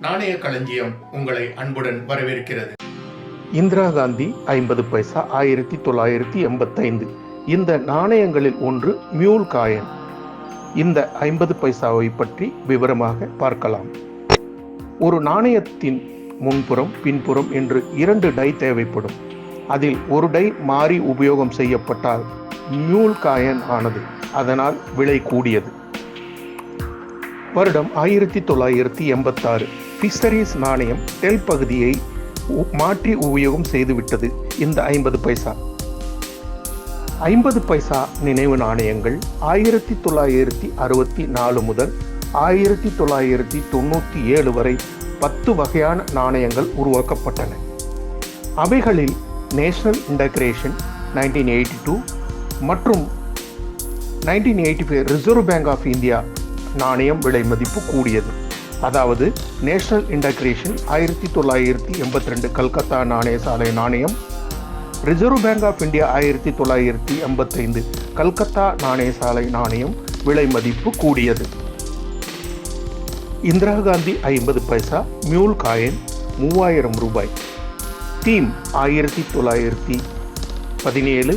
நாணய களஞ்சியம் உங்களை அன்புடன் வரவேற்கிறது. இந்திரா காந்தி ஐம்பது பைசா ஆயிரத்தி தொள்ளாயிரத்தி எண்பத்தைந்து. இந்த நாணயங்களில் ஒன்று மியூல் காயன். இந்த ஐம்பது பைசாவை பற்றி விவரமாக பார்க்கலாம். ஒரு நாணயத்தின் முன்புறம் பின்புறம் என்று இரண்டு டை தேவைப்படும். அதில் ஒரு டை மாறி உபயோகம் செய்யப்பட்டால் மியூல் காயன் ஆனது. அதனால் விலை கூடியது. வருடம் ஆயிரத்தி தொள்ளாயிரத்தி எண்பத்தாறு ஃபிஷரிஸ் நாணயம் டெல் பகுதியை உ- மாற்றி உபயோகம் செய்துவிட்டது. இந்த ஐம்பது பைசா. ஐம்பது பைசா நினைவு நாணயங்கள் ஆயிரத்தி தொள்ளாயிரத்தி அறுபத்தி நாலு முதல் ஆயிரத்தி தொள்ளாயிரத்தி தொண்ணூற்றி ஏழு வரை பத்து வகையான நாணயங்கள் உருவாக்கப்பட்டன. அவைகளில் national integration nineteen eighty two மற்றும் nineteen eighty five Reserve Bank of India நாணயம் விலை மதிப்பு கூடியது. அதாவது நேஷனல் இன்டகிரேஷன் ஆயிரத்தி தொள்ளாயிரத்தி எண்பத்தி ரெண்டு கல்கத்தா நாணய சாலை நாணயம் ரிசர்வ் பேங்க் ஆஃப் இந்தியா ஆயிரத்தி தொள்ளாயிரத்தி எண்பத்தைந்து கல்கத்தா நாணய சாலை நாணயம் விலை மதிப்பு கூடியது. இந்திரா காந்தி ஐம்பது பைசா மியூல் காயின் மூவாயிரம் ரூபாய். தீம் ஆயிரத்தி தொள்ளாயிரத்தி பதினேழு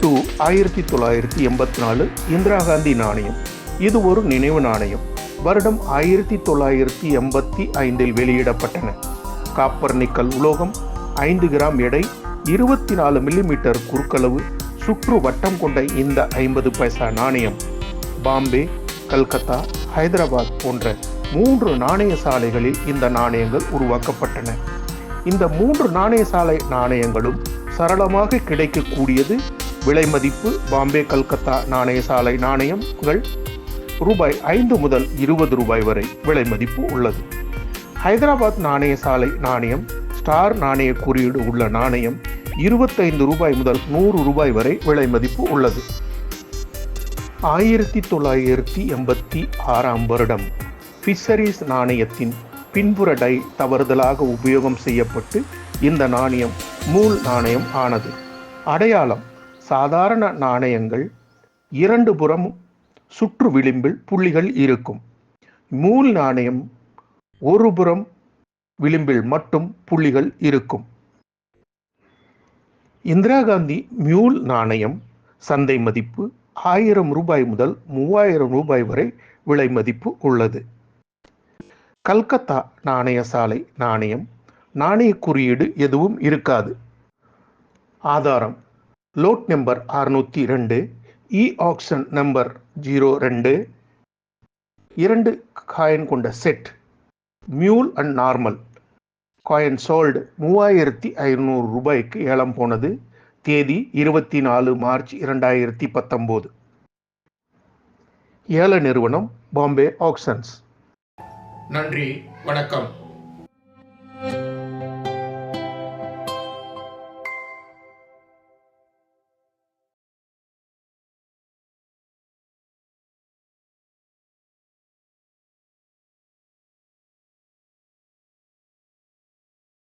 டு ஆயிரத்தி தொள்ளாயிரத்தி எண்பத்தி நாலு இந்திரா காந்தி நாணயம். இது ஒரு நினைவு நாணயம். வருடம் ஆயிரத்தி தொள்ளாயிரத்தி எண்பத்தி ஐந்தில் வெளியிடப்பட்டன. காப்பர் நிக்கல் உலோகம் ஐந்து கிராம் எடை இருபத்தி நாலு மில்லிமீட்டர் குறுக்களவு சுற்று வட்டம் கொண்ட இந்த ஐம்பது பைசா நாணயம். பாம்பே கல்கத்தா ஹைதராபாத் போன்ற மூன்று நாணய சாலைகளில் இந்த நாணயங்கள் உருவாக்கப்பட்டன. இந்த மூன்று நாணய சாலை நாணயங்களும் சரளமாக கிடைக்கக்கூடியது விலை மதிப்பு பாம்பே கல்கத்தா நாணய சாலை நாணயங்கள் ரூபாய் ஐந்து முதல் இருபது ரூபாய் வரை விலை மதிப்பு உள்ளது. ஹைதராபாத் நாணய சாலை நாணயம் ஸ்டார் நாணய குறியீடு உள்ள நாணயம் இருபத்தைந்து ரூபாய் முதல் நூறு ரூபாய் வரை விலை மதிப்பு உள்ளது. ஆயிரத்தி தொள்ளாயிரத்தி எண்பத்தி ஆறாம் வருடம் ஃபிஷரிஸ் நாணயத்தின் பின்புற டை தவறுதலாக உபயோகம் செய்யப்பட்டு இந்த நாணயம் மூல் நாணயம் ஆனது. அடையாளம் சாதாரண நாணயங்கள் இரண்டு புறமும் சுற்று விளிம்பில் புள்ளிகள் இருக்கும். மூல் நாணயம் ஒருபுறம் விளிம்பில் மட்டும் புள்ளிகள் இருக்கும். இந்திரா காந்தி மியூல் நாணயம் சந்தை மதிப்பு ஆயிரம் ரூபாய் முதல் மூவாயிரம் ரூபாய் வரை விலை மதிப்பு உள்ளது. கல்கத்தா நாணய சாலை நாணயம் நாணய குறியீடு எதுவும் இருக்காது. ஆதாரம் லோட் நம்பர் அறுநூற்றி ரெண்டு இ ஆக்ஷன் நம்பர் ஜீரோ ரெண்டு. இரண்டு காயின் கொண்ட set mule and normal coin sold மூவாயிரத்தி ஐநூறு ரூபாய்க்கு ஏலம் போனது. தேதி இருபத்தி நாலு மார்ச் இரண்டாயிரத்தி பத்தொம்போது. ஏல நிறுவனம் பாம்பே ஆக்ஷன்ஸ். நன்றி வணக்கம்.